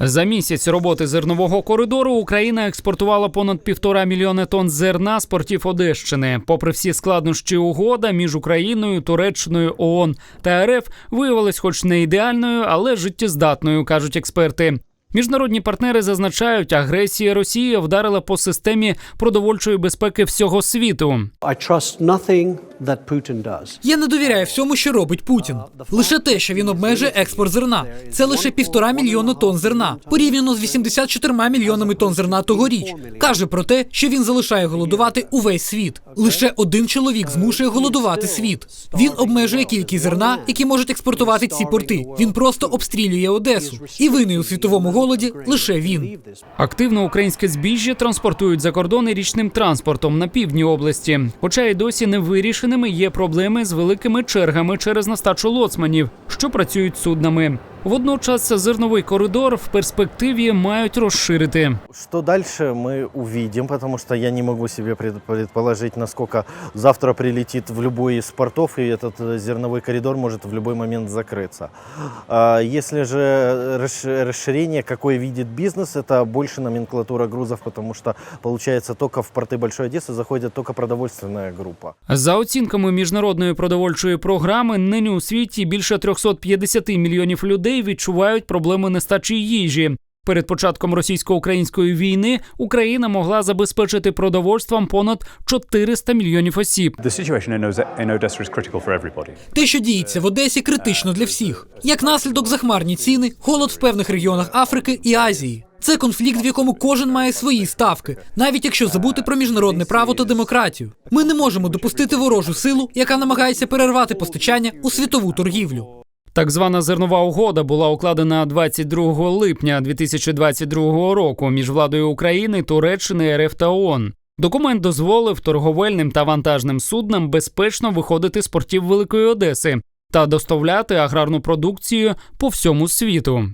За місяць роботи зернового коридору Україна експортувала понад півтора мільйони тонн зерна з портів Одещини. Попри всі складнощі, угода між Україною, Туреччиною, ООН та РФ виявилась, хоч не ідеальною, але життєздатною, кажуть експерти. Міжнародні партнери зазначають, агресія Росії вдарила по системі продовольчої безпеки всього світу. I trust nothing. Я не довіряю всьому, що робить Путін. Лише те, що він обмежує експорт зерна. Це лише півтора мільйона тонн зерна, порівняно з 84 мільйонами тонн зерна тогоріч. Каже про те, що він залишає голодувати увесь світ. Лише один чоловік змушує голодувати світ. Він обмежує кількість зерна, які можуть експортувати ці порти. Він просто обстрілює Одесу. І винний у світовому голоді лише він. Активно українське збіжжя транспортують за кордони річним транспортом на півдні області. Хоча й досі не вирішеними є проблеми з великими чергами через нестачу лоцманів, що працюють суднами. Водночас зерновий коридор в перспективі мають розширити. Что дальше мы увидим, потому что я не могу себе пред- предположить, насколько завтра прилетит в любой из портов, и этот э, зерновой коридор может в любой момент закрыться. А Если же расш- расширение, какой видит бизнес, это больше номенклатура грузов, потому что получается только в порты Большой Одессы заходит только продовольственная группа. За оцінками міжнародної продовольчої програми, нині у світі більше 350 мільйонів людей відчувають проблеми нестачі їжі. Перед початком російсько-української війни Україна могла забезпечити продовольством понад 400 мільйонів осіб. Те, що діється в Одесі, критично для всіх. Як наслідок захмарні ціни, голод в певних регіонах Африки і Азії. Це конфлікт, в якому кожен має свої ставки, навіть якщо забути про міжнародне право та демократію. Ми не можемо допустити ворожу силу, яка намагається перервати постачання у світову торгівлю. Так звана зернова угода була укладена 22 липня 2022 року між владою України, Туреччини, РФ та ООН. Документ дозволив торговельним та вантажним суднам безпечно виходити з портів Великої Одеси та доставляти аграрну продукцію по всьому світу.